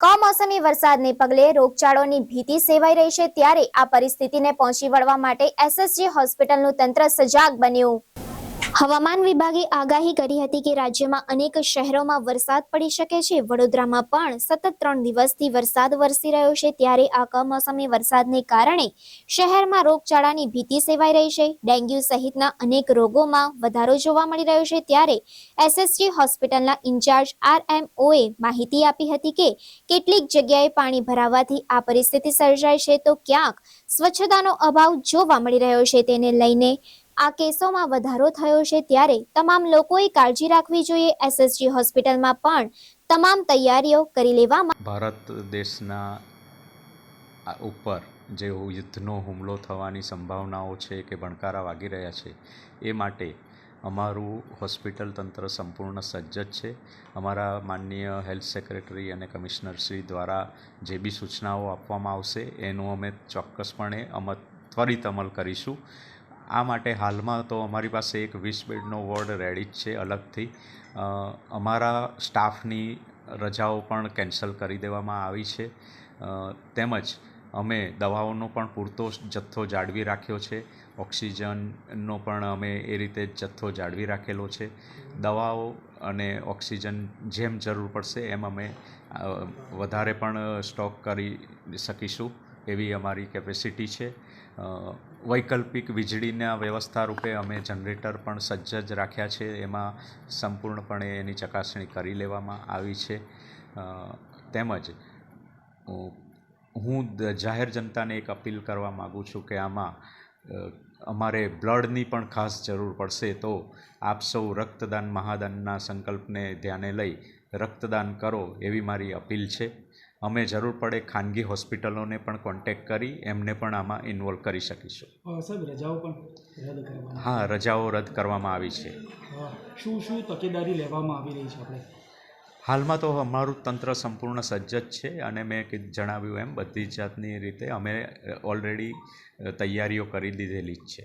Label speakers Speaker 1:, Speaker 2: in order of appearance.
Speaker 1: કમોસમી વરસાદને પગલે રોગચાળોની ભીતિ સેવાઈ રહી છે ત્યારે આ પરિસ્થિતિને પહોંચી વળવા માટે એસએસજી હોસ્પિટલનું તંત્ર સજાગ બન્યું. હવામાન વિભાગે આગાહી કરી હતી કે રાજ્યમાં અનેક શહેરોમાં વરસાદ પડી શકે છે. વડોદરામાં પણ સતત ત્રણ દિવસથી વરસાદ વરસી રહ્યો છે. ત્યારે આ કમોસમી વરસાદને કારણે શહેરમાં રોગચાળાની ભીતિ સેવાઈ રહી છે. ડેન્ગ્યુ સહિતના અનેક રોગોમાં વધારો જોવા મળી રહ્યો છે. ત્યારે એસએસજી હોસ્પિટલના ઇન્ચાર્જ આરએમઓએ માહિતી આપી હતી કે કેટલીક જગ્યાએ પાણી ભરાવાથી આ પરિસ્થિતિ સર્જાય છે. તો ક્યાંક સ્વચ્છતાનો અભાવ જોવા મળી રહ્યો છે. તેને લઈને આ કેસોમાં વધારો થયો છે ત્યારે તમામ લોકોએ કાળજી રાખવી જોઈએ. એસએસજી હોસ્પિટલમાં પણ તમામ તૈયારીઓ કરી લેવામાં
Speaker 2: ભારત દેશના ઉપર જે યુદ્ધનો હુમલો થવાની સંભાવનાઓ છે કે ભણકારા વાગી રહ્યા છે, એ માટે અમારું હોસ્પિટલ તંત્ર સંપૂર્ણ સજ્જ છે. અમારા માનનીય હેલ્થ સેક્રેટરી અને કમિશનરશ્રી દ્વારા જે બી સૂચનાઓ આપવામાં આવશે, એનું અમે ચોક્કસપણે અમલ ત્વરિત અમલ કરીશું. આ માટે હાલમાં તો અમારી પાસે એક વીસ બેડનો વોર્ડ રેડી જ છે અલગથી. અમારા સ્ટાફની રજાઓ પણ કેન્સલ કરી દેવામાં આવી છે. તેમજ અમે દવાઓનો પણ પૂરતો જથ્થો જાળવી રાખ્યો છે. ઓક્સિજનનો પણ અમે એ રીતે જથ્થો જાળવી રાખેલો છે. દવાઓ અને ઓક્સિજન જેમ જરૂર પડશે એમ અમે વધારે પણ સ્ટોક કરી શકીશું. એવી અમારી કેપેસિટી છે. વૈકલ્પિક વીજળીના વ્યવસ્થા રૂપે અમે જનરેટર પણ સજ્જ જ રાખ્યા છે. એમાં સંપૂર્ણપણે એની ચકાસણી કરી લેવામાં આવી છે. તેમજ હું જાહેર જનતાને એક અપીલ કરવા માગું છું કે આમાં અમારે બ્લડની પણ ખાસ જરૂર પડશે તો આપ સૌ રક્તદાન મહાદાનના સંકલ્પને ધ્યાને લઈ રક્તદાન કરો એવી મારી અપીલ છે. અમે જરૂર પડે ખાનગી હોસ્પિટલોને પણ કોન્ટેક્ટ કરી એમને પણ આમાં ઇન્વોલ્વ કરી શકીશું.
Speaker 3: સાહેબ રજાઓ પણ રદ કરવામાં
Speaker 2: હા રજાઓ રદ કરવામાં આવી છે.
Speaker 3: શું શું તકેદારી લેવામાં આવી રહી છે આપણે?
Speaker 2: હાલમાં તો અમારું તંત્ર સંપૂર્ણ સજ્જ જ છે અને મેં જણાવ્યું એમ બધી જ જાતની રીતે અમે ઓલરેડી તૈયારીઓ કરી દીધેલી જ છે.